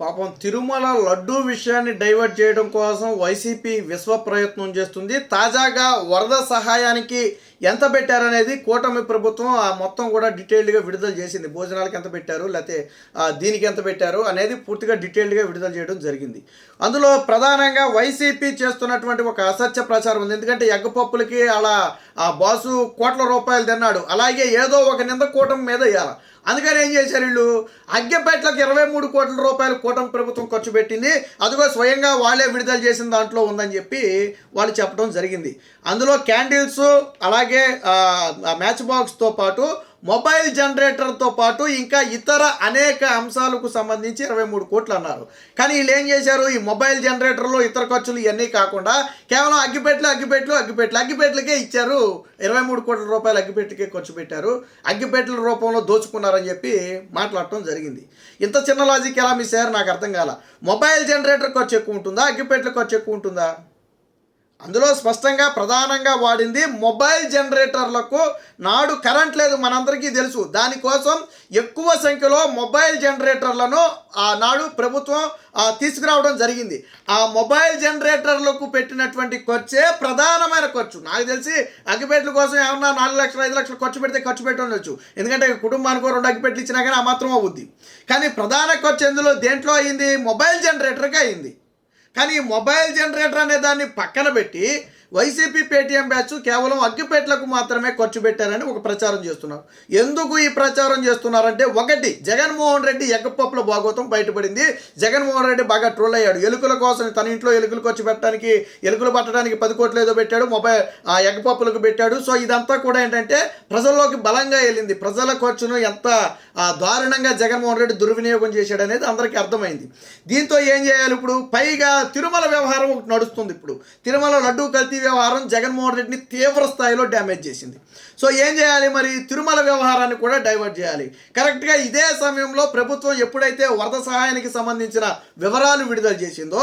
పాపం తిరుమల లడ్డూ విషయాన్ని డైవర్ట్ చేయడం కోసం వైసీపీ విశ్వ ప్రయత్నం చేస్తుంది. తాజాగా వరద సహాయానికి ఎంత పెట్టారనేది కూటమి ప్రభుత్వం ఆ మొత్తం కూడా డీటెయిల్డ్గా విడుదల చేసింది. భోజనాలకు ఎంత పెట్టారు లేకపోతే దీనికి ఎంత పెట్టారు అనేది పూర్తిగా డీటెయిల్డ్గా విడుదల చేయడం జరిగింది. అందులో ప్రధానంగా వైసీపీ చేస్తున్నటువంటి ఒక అసత్య ప్రచారం ఉంది. ఎందుకంటే ఎగ్గపప్పులకి అలా ఆ బాసు కోట్ల రూపాయలు తిన్నాడు. అలాగే ఏదో ఒక నింద కూటమి మీద వేయాలి అందుకని ఏం చేశారు వీళ్ళు? అగ్గెపేటలకు ఇరవై మూడు కోట్ల రూపాయలు కూటమి ప్రభుత్వం ఖర్చు పెట్టింది. అదిగో స్వయంగా వాళ్ళే విడుదల చేసిన దాంట్లో ఉందని చెప్పి వాళ్ళు చెప్పడం జరిగింది. అందులో క్యాండిల్స్ అలాగే మ్యాచ్ బాక్స్తో పాటు మొబైల్ జనరేటర్తో పాటు ఇంకా ఇతర అనేక అంశాలకు సంబంధించి ఇరవై మూడు కోట్లు అన్నారు. కానీ వీళ్ళు ఏం చేశారు? ఈ మొబైల్ జనరేటర్లు ఇతర ఖర్చులు ఇవన్నీ కాకుండా కేవలం అగ్గిపెట్లు అగ్గిపెట్లు అగ్గిపెట్లు అగ్గిపెట్లకే ఇచ్చారు. ఇరవై మూడు కోట్ల రూపాయలు అగ్గిపెట్లకే ఖర్చు పెట్టారు. అగ్గిపెట్ల రూపంలో దోచుకున్నారని చెప్పి మాట్లాడటం జరిగింది. ఇంత చిన్న లాజిక్ ఎలా మిస్ అయ్యారు నాకు అర్థం కాల. మొబైల్ జనరేటర్ ఖర్చు ఎక్కువ ఉంటుందా? అగ్గిపెట్ల ఖర్చు ఎక్కువ ఉంటుందా? అందులో స్పష్టంగా ప్రధానంగా వాడింది మొబైల్ జనరేటర్లకు నాడు కరెంట్ లేదు మనందరికీ తెలుసు. దానికోసం ఎక్కువ సంఖ్యలో మొబైల్ జనరేటర్లను ఆ నాడు ప్రభుత్వం తీసుకురావడం జరిగింది. ఆ మొబైల్ జనరేటర్లకు పెట్టినటువంటి ఖర్చే ప్రధానమైన ఖర్చు. నాకు తెలిసి అగ్గిపెట్ల కోసం ఏమన్నా నాలుగు లక్షలు ఐదు లక్షలు ఖర్చు పెడితే ఖర్చు పెట్టి ఉండొచ్చు ఎందుకంటే కుటుంబానికి రెండు అగ్గిపెట్లు ఇచ్చినా కానీ ఆ మాత్రం అవుద్ది కానీ ప్రధాన ఖర్చు ఎందులో? దేంట్లో అయింది? మొబైల్ జనరేటర్కి అయింది. కానీ మొబైల్ జనరేటర్ అనే దాన్ని పక్కన పెట్టి వైసీపీ పేటీఎం బ్యాచ్ కేవలం అగ్గిపేట్లకు మాత్రమే ఖర్చు పెట్టారని ఒక ప్రచారం చేస్తున్నారు. ఎందుకు ఈ ప్రచారం చేస్తున్నారంటే ఒకటి జగన్మోహన్ రెడ్డి ఎగ్గపప్పుల భాగోతం బయటపడింది. జగన్మోహన్ రెడ్డి బాగా ట్రోల్ అయ్యాడు. ఎలుకల కోసం తన ఇంట్లో ఎలుకలు ఖర్చు పెట్టడానికి ఎలుకలు పట్టడానికి పది కోట్లు ఏదో పెట్టాడు మొబైల్ ఆ ఎగ్గపప్పులకు పెట్టాడు. సో ఇదంతా కూడా ఏంటంటే ప్రజల్లోకి బలంగా వెళ్ళింది. ప్రజల ఖర్చును ఎంత దారుణంగా జగన్మోహన్ రెడ్డి దుర్వినియోగం చేశాడు అనేది అందరికీ అర్థమైంది. దీంతో ఏం చేయాలి ఇప్పుడు? పైగా తిరుమల వ్యవహారం ఒకటి నడుస్తుంది ఇప్పుడు. తిరుమల లడ్డూ కల్తీ వ్యవహారం జగన్మోహన్ రెడ్డిని తీవ్ర స్థాయిలో డ్యామేజ్ చేసింది. సో ఏం చేయాలి మరి? తిరుమల వ్యవహారాన్ని కూడా డైవర్ట్ చేయాలి. కరెక్ట్గా ఇదే సమయంలో ప్రభుత్వం ఎప్పుడైతే వరద సహాయానికి సంబంధించిన వివరాలు విడుదల చేసిందో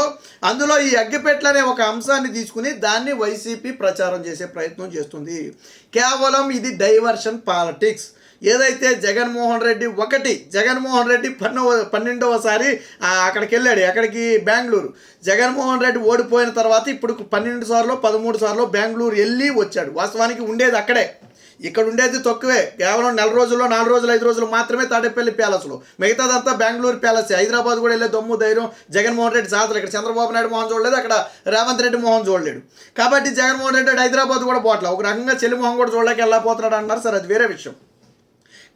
అందులో ఈ అగ్గిపెట్ల అనే ఒక అంశాన్ని తీసుకుని దాన్ని వైసీపీ ప్రచారం చేసే ప్రయత్నం చేస్తుంది. కేవలం ఇది డైవర్షన్ పాలిటిక్స్ ఏదైతే జగన్మోహన్ రెడ్డి ఒకటి జగన్మోహన్ రెడ్డి పన్నెవ పన్నెండవసారి అక్కడికి వెళ్ళాడు అక్కడికి బెంగళూరు. జగన్మోహన్ రెడ్డి ఓడిపోయిన తర్వాత ఇప్పుడు పన్నెండు సార్లు పదమూడు సార్లు బెంగళూరు వెళ్ళి వచ్చాడు. వాస్తవానికి ఉండేది అక్కడే. ఇక్కడ ఉండేది తక్కువే. కేవలం నెల రోజుల్లో నాలుగు రోజులు ఐదు రోజులు మాత్రమే తాడేపల్లి ప్యాలెస్లో. మిగతాదంతా బెంగళూరు ప్యాలెస్ హైదరాబాద్ కూడా వెళ్ళే దమ్ము ధైర్యం జగన్మోహన్ రెడ్డి సాధలు. ఇక్కడ చంద్రబాబు నాయుడు మోహన్ చూడలేదు అక్కడ రేవంత్ రెడ్డి మోహన్ చూడలేడు కాబట్టి జగన్మోహన్ రెడ్డి హైదరాబాద్ కూడా పోట్ల. ఒక రకంగా చెల్లి మోహన్ కూడా చూడలేక వెళ్ళకపోతున్నాడు అన్నారు సార్. అది వేరే విషయం.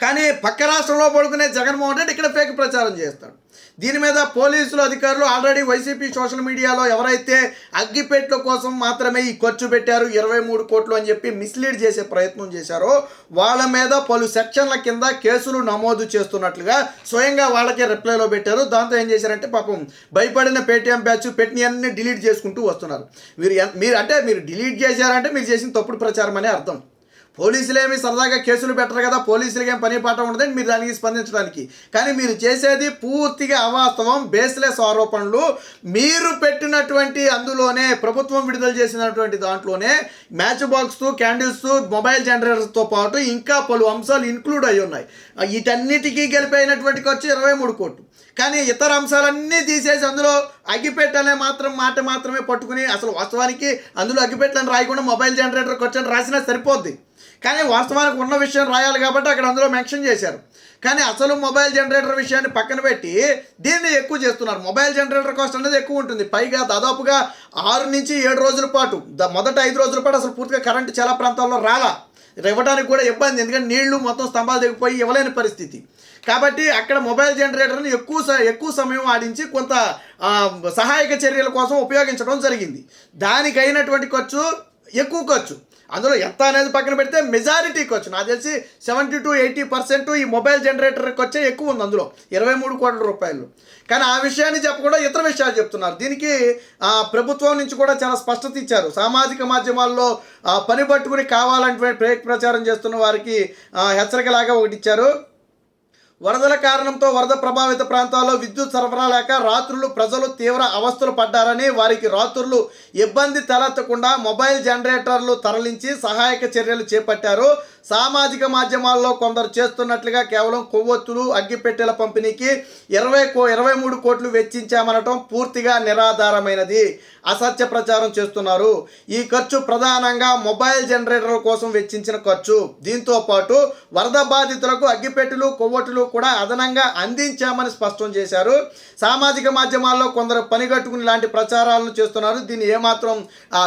కానీ పక్క రాష్ట్రంలో పడుకునే జగన్మోహన్ రెడ్డి ఇక్కడ ఫేక్ ప్రచారం చేస్తాడు. దీని మీద పోలీసులు అధికారులు ఆల్రెడీ వైసీపీ సోషల్ మీడియాలో ఎవరైతే అగ్గిపెట్ల కోసం మాత్రమే ఈ ఖర్చు పెట్టారు ఇరవై మూడు కోట్లు అని చెప్పి మిస్లీడ్ చేసే ప్రయత్నం చేశారో వాళ్ళ మీద పలు సెక్షన్ల కింద కేసులు నమోదు చేస్తున్నట్లుగా స్వయంగా వాళ్ళకే రిప్లైలో పెట్టారు. దాంతో ఏం చేశారంటే పాపం భయపడిన పేటీఎం బ్యాచ్ పెట్టినవన్నీ డిలీట్ చేసుకుంటూ వస్తున్నారు. మీరు మీరు అంటే మీరు డిలీట్ చేశారంటే మీరు చేసిన తప్పుడు ప్రచారం అనే అర్థం. పోలీసులు ఏమి సరదాగా కేసులు పెట్టరు కదా పోలీసులకి ఏం పని పాట ఉండదని మీరు దానికి స్పందించడానికి. కానీ మీరు చేసేది పూర్తిగా అవాస్తవం బేస్లెస్ ఆరోపణలు. మీరు పెట్టినటువంటి అందులోనే ప్రభుత్వం విడుదల చేసినటువంటి దాంట్లోనే మ్యాచ్ బాక్స్ క్యాండిల్స్ మొబైల్ జనరేటర్స్తో పాటు ఇంకా పలు అంశాలు ఇన్క్లూడ్ అయి ఉన్నాయి. వీటన్నిటికీ గెలిపోయినటువంటి ఖర్చు ఇరవై మూడు కోట్లు. కానీ ఇతర అంశాలన్నీ తీసేసి అందులో అగ్గిపెట్టనే మాత్రం మాట మాత్రమే పట్టుకుని అసలు వాస్తవానికి అందులో అగ్గిపెట్టని రాయకుండా మొబైల్ జనరేటర్ ఖర్చు అని రాసినా సరిపోద్ది. కానీ వాస్తవానికి ఉన్న విషయం రాయాలి కాబట్టి అక్కడ అందులో మెన్షన్ చేశారు. కానీ అసలు మొబైల్ జనరేటర్ విషయాన్ని పక్కన పెట్టి దీన్ని ఎక్కువ చేస్తున్నారు. మొబైల్ జనరేటర్ కాస్ట్ అనేది ఎక్కువ ఉంటుంది. పైగా దాదాపుగా ఆరు నుంచి ఏడు రోజుల పాటు ద- మొదట ఐదు రోజుల పాటు అసలు పూర్తిగా కరెంటు చాలా ప్రాంతాల్లో రాలా. ఇవ్వడానికి కూడా ఇబ్బంది. ఎందుకంటే నీళ్ళు మొత్తం స్తంభాలు దిగిపోయి ఇవ్వలేని పరిస్థితి. కాబట్టి అక్కడ మొబైల్ జనరేటర్ని ఎక్కువ ఎక్కువ సమయం ఆడించి కొంత సహాయక చర్యల కోసం ఉపయోగించడం జరిగింది. దానికి అయినటువంటి ఖర్చు ఎక్కువ ఖర్చు. అందులో ఎంత అనేది పక్కన పెడితే మెజారిటీకి వచ్చి నాకు తెలిసి సెవెంటీ టు ఎయిటీ పర్సెంట్ ఈ మొబైల్ జనరేటర్ వచ్చే ఎక్కువ ఉంది అందులో ఇరవై మూడు కోట్ల రూపాయలు. కానీ ఆ విషయాన్ని చెప్పకుండా ఇతర విషయాలు చెప్తున్నారు. దీనికి ప్రభుత్వం నుంచి కూడా చాలా స్పష్టత ఇచ్చారు. సామాజిక మాధ్యమాల్లో ఆ, పని పట్టుకుని కావాలంటే ప్రచారం చేస్తున్న వారికి హెచ్చరికలాగా ఒకటి ఇచ్చారు. వరదల కారణంతో వరద ప్రభావిత ప్రాంతాల్లో విద్యుత్ సరఫరా లేక రాత్రులు ప్రజలు తీవ్ర అవస్థలు పడ్డారని వారికి రాత్రులు ఇబ్బంది తలెత్తకుండా మొబైల్ జనరేటర్లు తరలించి సహాయక చర్యలు చేపట్టారు. సామాజిక మాధ్యమాల్లో కొందరు చేస్తున్నట్లుగా కేవలం కొవ్వొత్తులు అగ్గిపెట్టెల పంపిణీకి ఇరవై కో ఇరవై మూడు కోట్లు వెచ్చించామనటం పూర్తిగా నిరాధారమైనది. అసత్య ప్రచారం చేస్తున్నారు. ఈ ఖర్చు ప్రధానంగా మొబైల్ జనరేటర్ల కోసం వెచ్చించిన ఖర్చు. దీంతో పాటు వరద బాధితులకు అగ్గిపెట్టెలు కొవ్వొట్టులు కూడా అదనంగా అందించామని స్పష్టం చేశారు. సామాజిక మాధ్యమాల్లో కొందరు పనిగట్టుకుని ఇలాంటి ప్రచారాలను చేస్తున్నారు. దీన్ని ఏమాత్రం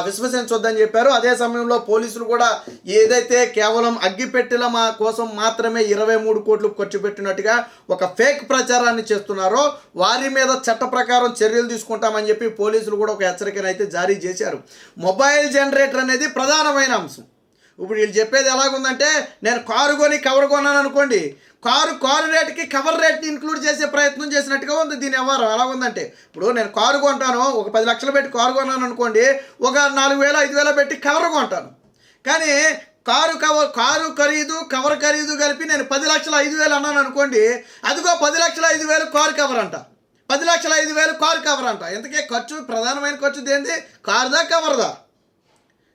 విశ్వసించొద్దని చెప్పారు. అదే సమయంలో పోలీసులు కూడా ఏదైతే కేవలం అగ్గిపెట్టెల మా కోసం మాత్రమే ఇరవై మూడు కోట్లు ఖర్చు పెట్టినట్టుగా ఒక ఫేక్ ప్రచారాన్ని చేస్తున్నారో. వారి మీద చట్ట ప్రకారం చర్యలు తీసుకుంటామని చెప్పి పోలీసులు కూడా ఒక హెచ్చరికను అయితే జారీ చేశారు. మొబైల్ జనరేటర్ అనేది ప్రధానమైన అంశం. ఇప్పుడు వీళ్ళు చెప్పేది ఎలాగుందంటే నేను కారు కొని కవర్ కొన్నాను అనుకోండి కారు కారు రేటుకి కవర్ రేట్ని ఇంక్లూడ్ చేసే ప్రయత్నం చేసినట్టుగా ఉంది దీని వ్యవహారం. ఎలా ఉందంటే ఇప్పుడు నేను కారు కొంటాను ఒక పది లక్షలు పెట్టి కారు కొన్నాను అనుకోండి ఒక నాలుగు వేలు ఐదు వేలు పెట్టి కవర్ కొంటాను. కానీ కారు కవర్ కారు ఖరీదు కవర్ ఖరీదు కలిపి నేను పది లక్షల ఐదు వేలు అన్నాను అనుకోండి అదిగో పది లక్షల ఐదు వేలు కారు కవర్ అంట. పది లక్షల ఐదు వేలు కారు కవర్ అంట. ఇంతకే ఖర్చు ప్రధానమైన ఖర్చు దేంది కారుదా కవర్దా?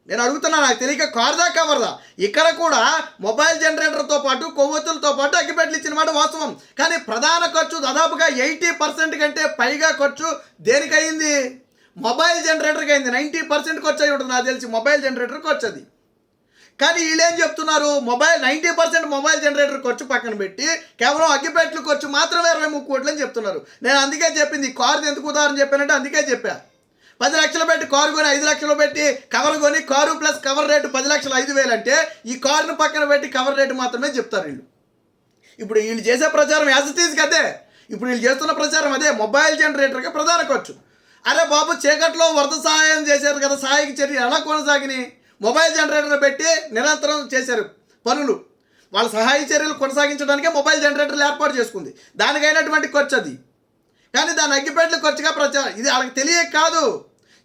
నేను అడుగుతున్నా నాకు తెలియక కారుదా కవర్దా? ఇక్కడ కూడా మొబైల్ జనరేటర్తో పాటు కొవ్వొత్తులతో పాటు అగ్గిపెట్లు ఇచ్చిన మాట వాస్తవం. కానీ ప్రధాన ఖర్చు దాదాపుగా ఎయిటీ పర్సెంట్ కంటే పైగా ఖర్చు దేనికి అయింది మొబైల్ జనరేటర్కి అయింది నైంటీ పర్సెంట్ ఖర్చు అయి ఉంటుంది. నాకు తెలిసి మొబైల్ జనరేటర్కి వచ్చేది కానీ వీళ్ళేం చెప్తున్నారు? Mobile ninety percent mobile generator ఖర్చు పక్కన పెట్టి కేవలం అగ్గిపెట్లు ఖర్చు మాత్రమే ఇరవై ముప్పై కోట్లు అని చెప్తున్నారు. నేను అందుకే చెప్పింది కారు ఎందుకు ఉదాహరణ చెప్పానంటే అందుకే చెప్పా. పది లక్షలు పెట్టి కారు కొని ఐదు లక్షలు పెట్టి కవర్ కొని కారు ప్లస్ కవర్ రేటు పది లక్షలు ఐదు వేలు అంటే ఈ కారును పక్కన పెట్టి కవర్ రేటు మాత్రమే చెప్తారు వీళ్ళు. ఇప్పుడు వీళ్ళు చేసే ప్రచారం యాజ్ అదే కదే. ఇప్పుడు వీళ్ళు చేస్తున్న ప్రచారం అదే మొబైల్ జనరేటర్కి ప్రధాన ఖర్చు. అరే బాబు చీకట్లో వరద సహాయం చేశారు కదా సహాయక చర్య ఎలా కొనసాగినాయి? మొబైల్ జనరేటర్ పెట్టి నిరంతరం చేశారు పనులు. వాళ్ళ సహాయ చర్యలు కొనసాగించడానికే మొబైల్ జనరేటర్లు ఏర్పాటు చేసుకుంది. దానికైనటువంటి ఖర్చు అది. కానీ దాని అగ్గిపెట్టెలు ఖర్చుగా ప్రచారం ఇది వాళ్ళకి తెలియక కాదు.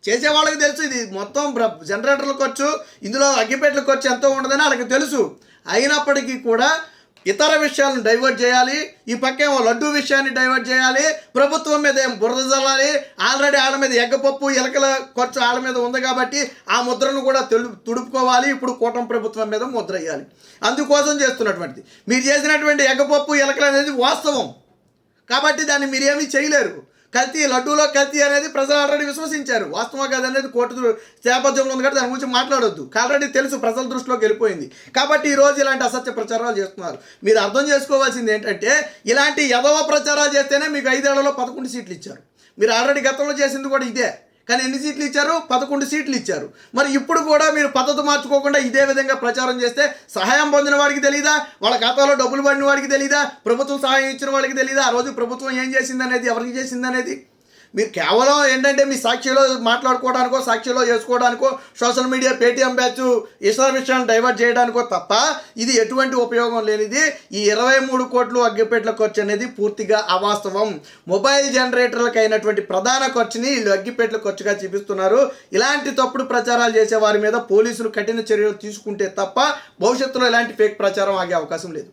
చేసే వాళ్ళకి తెలుసు ఇది మొత్తం జనరేటర్ల ఖర్చు ఇందులో అగ్గిపెట్టల ఖర్చు ఎంతో ఉండదని వాళ్ళకి తెలుసు. అయినప్పటికీ కూడా ఇతర విషయాలను డైవర్ట్ చేయాలి. ఈ పక్కేమో లడ్డు విషయాన్ని డైవర్ట్ చేయాలి. ప్రభుత్వం మీద ఏం బురద చల్లాలి ఆల్రెడీ ఆడ మీద ఎగ్గపప్పు ఎలకల ఖర్చు ఆడ మీద ఉంది కాబట్టి ఆ ముద్రను కూడా తెలు తుడుపుకోవాలి. ఇప్పుడు కూటమి ప్రభుత్వం మీద ముద్ర వేయాలి. అందుకోసం చేస్తున్నటువంటిది. మీరు చేసినటువంటి ఎగ్గపప్పు ఎలకలు అనేది వాస్తవం. కాబట్టి దాన్ని మీరేమీ చేయలేరు. కల్తీ లడ్డూలో కల్తీ అనేది ప్రజలు ఆల్రెడీ విశ్వసించారు. వాస్తవం కాదనేది కోర్టు నేపథ్యంలో ఉంది కాబట్టి దాని గురించి మాట్లాడొద్దు. ఆల్రెడీ తెలుసు ప్రజల దృష్టిలోకి వెళ్ళిపోయింది. కాబట్టి ఈ రోజు ఇలాంటి అసత్య ప్రచారాలు చేస్తున్నారు. మీరు అర్థం చేసుకోవాల్సింది ఏంటంటే ఇలాంటి యదవ ప్రచారాలు చేస్తేనే మీకు ఐదేళ్ళలో పదకొండు సీట్లు ఇచ్చారు. మీరు ఆల్రెడీ గతంలో చేసింది కూడా ఇదే. కానీ ఎన్ని సీట్లు ఇచ్చారు? పదకొండు సీట్లు ఇచ్చారు. మరి ఇప్పుడు కూడా మీరు పద్ధతి మార్చుకోకుండా ఇదే విధంగా ప్రచారం చేస్తే సహాయం పొందిన వాడికి తెలియదా వాళ్ళ ఖాతాలో డబ్బులు పడిన వాడికి తెలియదా ప్రభుత్వం సహాయం ఇచ్చిన వాడికి తెలియదా ఆ రోజు ప్రభుత్వం ఏం చేసింది అనేది ఎవరికి చేసిందనేది? మీరు కేవలం ఏంటంటే మీ సాక్షిలో మాట్లాడుకోవడానికో సాక్షిలో చేసుకోవడానికో సోషల్ మీడియా పేటీఎం బ్యాచ్ ఇతర విషయాన్ని డైవర్ట్ చేయడానికో తప్ప ఇది ఎటువంటి ఉపయోగం లేనిది. ఈ ఇరవై మూడు కోట్లు అగ్గిపెట్ల ఖర్చు అనేది పూర్తిగా అవాస్తవం. మొబైల్ జనరేటర్లకు అయినటువంటి ప్రధాన ఖర్చుని వీళ్ళు అగ్గిపెట్ల ఖర్చుగా చూపిస్తున్నారు. ఇలాంటి తప్పుడు ప్రచారాలు చేసే వారి మీద పోలీసులు కఠిన చర్యలు తీసుకుంటే తప్ప భవిష్యత్తులో ఇలాంటి ఫేక్ ప్రచారం ఆగే అవకాశం లేదు.